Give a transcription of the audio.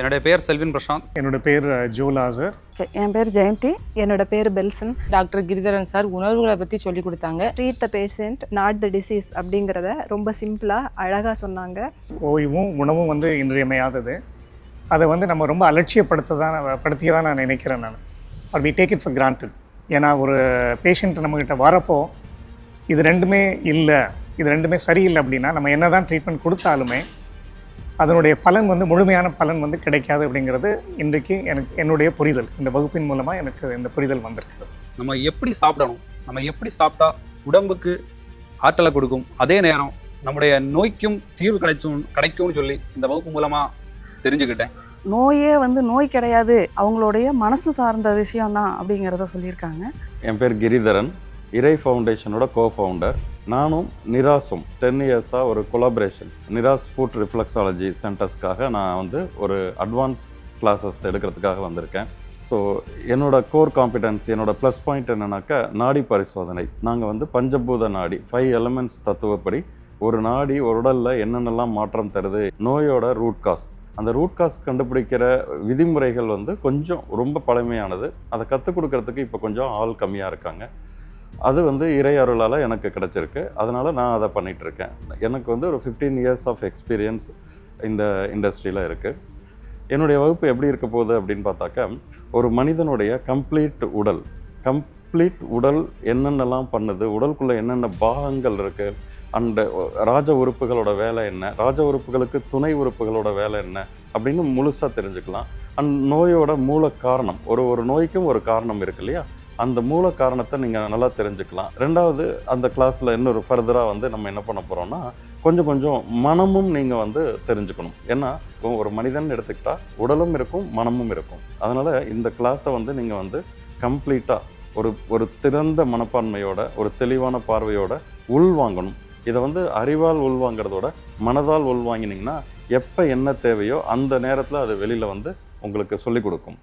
என்னுடைய பெயர் செல்வின் பிரசாந்த். என்னோட பேர் ஜோ லாசர். Okay, என் பேர் ஜெயந்தி. என்னோட பேர் பெல்சன். டாக்டர் கிரிதரன் சார் உணர்வுகளை பற்றி சொல்லி கொடுத்தாங்க. Treat the patient not the disease அப்படிங்கிறத ரொம்ப சிம்பிளாக அழகாக சொன்னாங்க. ஓய்வும் உணவும் வந்து இன்றியமையாதது. அதை வந்து நம்ம ரொம்ப அலட்சியப்படுத்த தான் படுத்தியதான் நான் நினைக்கிறேன் நான். Are we take it for granted ஏன்னா ஒரு பேஷண்ட் நம்மக்கிட்ட வரப்போ இது ரெண்டுமே இல்லை இது ரெண்டுமே சரியில்லை அப்படின்னா நம்ம என்ன தான் ட்ரீட்மெண்ட் கொடுத்தாலுமே அதனுடைய பலன் வந்து முழுமையான பலன் வந்து கிடைக்காது அப்படிங்கிறது இன்றைக்கு எனக்கு என்னுடைய புரிதல். இந்த வகுப்பின் மூலமாக எனக்கு இந்த புரிதல் வந்திருக்கு. நம்ம எப்படி சாப்பிடணும்? நம்ம எப்படி சாப்பிட்டா உடம்புக்கு ஆற்றலை கொடுக்கும்? அதே நேரம் நம்முடைய நோய்க்கும் தீர்வு கிடைச்சும் கிடைக்கும்னு சொல்லி இந்த வகுப்பு மூலமா தெரிஞ்சுக்கிட்டேன். நோயே வந்து நோய் கிடையாது. அவங்களுடைய மனசு சார்ந்த விஷயம்தான் அப்படிங்கிறத சொல்லியிருக்காங்க. என் பேர் கிரிதரன். இறை ஃபவுண்டேஷனோட கோ ஃபவுண்டர் நானும் நிராசும். டென் இயர்ஸாக ஒரு கொலாபரேஷன் நிராஸ் ஃபுட் ரிஃப்ளெக்ஸாலஜி சென்டர்ஸ்க்காக நான் வந்து ஒரு அட்வான்ஸ் கிளாஸஸ் எடுக்கிறதுக்காக வந்திருக்கேன். ஸோ என்னோட கோர் காம்பிடன்ஸ் என்னோட ப்ளஸ் பாயிண்ட் என்னன்னாக்கா நாடி பரிசோதனை. நாங்கள் வந்து பஞ்சபூத நாடி ஃபைவ் எலமெண்ட்ஸ் தத்துவப்படி ஒரு நாடி ஒரு உடலில் என்னென்னலாம் மாற்றம் தருது நோயோட ரூட் காஸ் அந்த ரூட் காஸ் கண்டுபிடிக்கிற விதிமுறைகள் வந்து கொஞ்சம் ரொம்ப பழமையானது. அதை கற்றுக் கொடுக்கறதுக்கு இப்போ கொஞ்சம் ஆள் கம்மியாக இருக்காங்க. அது வந்து இறை அருளால் எனக்கு கிடச்சிருக்கு. அதனால் நான் அதை பண்ணிகிட்ருக்கேன் இருக்கேன் எனக்கு வந்து ஒரு ஃபிஃப்டீன் இயர்ஸ் ஆஃப் எக்ஸ்பீரியன்ஸ் இந்த இண்டஸ்ட்ரியில் இருக்குது என்னுடைய வகுப்பு எப்படி இருக்க போகுது அப்படின்னு பார்த்தாக்கா ஒரு மனிதனுடைய கம்ப்ளீட் உடல் கம்ப்ளீட் உடல் என்னென்னலாம் பண்ணுது உடலுக்குள்ளே என்னென்ன பாகங்கள் இருக்குது அண்ட் ராஜ உறுப்புகளோட வேலை என்ன ராஜ உறுப்புகளுக்கு துணை உறுப்புகளோட வேலை என்ன அப்படின்னு முழுசாக தெரிஞ்சுக்கலாம். அண்ட் நோயோட மூல காரணம் ஒரு ஒரு நோய்க்கும் ஒரு காரணம் இருக்கு இல்லையா? அந்த மூல காரணத்தை நீங்கள் நல்லா தெரிஞ்சுக்கலாம். ரெண்டாவது அந்த கிளாஸில் இன்னொரு ஃபர்தராக வந்து நம்ம என்ன பண்ண போகிறோம்னா கொஞ்சம் கொஞ்சம் மனமும் நீங்கள் வந்து தெரிஞ்சுக்கணும். ஏன்னா இப்போ ஒரு மனிதன் எடுத்துக்கிட்டால் உடலும் இருக்கும் மனமும் இருக்கும். அதனால் இந்த கிளாஸை வந்து நீங்கள் வந்து கம்ப்ளீட்டாக ஒரு ஒரு திறந்த மனப்பான்மையோட ஒரு தெளிவான பார்வையோட உள்வாங்கணும் இதை வந்து அறிவால் உள்வாங்கிறதோட மனதால் உள்வாங்கினீங்கன்னா எப்போ என்ன தேவையோ அந்த நேரத்தில் அது வெளியில் வந்து உங்களுக்கு சொல்லிக் கொடுக்கும்.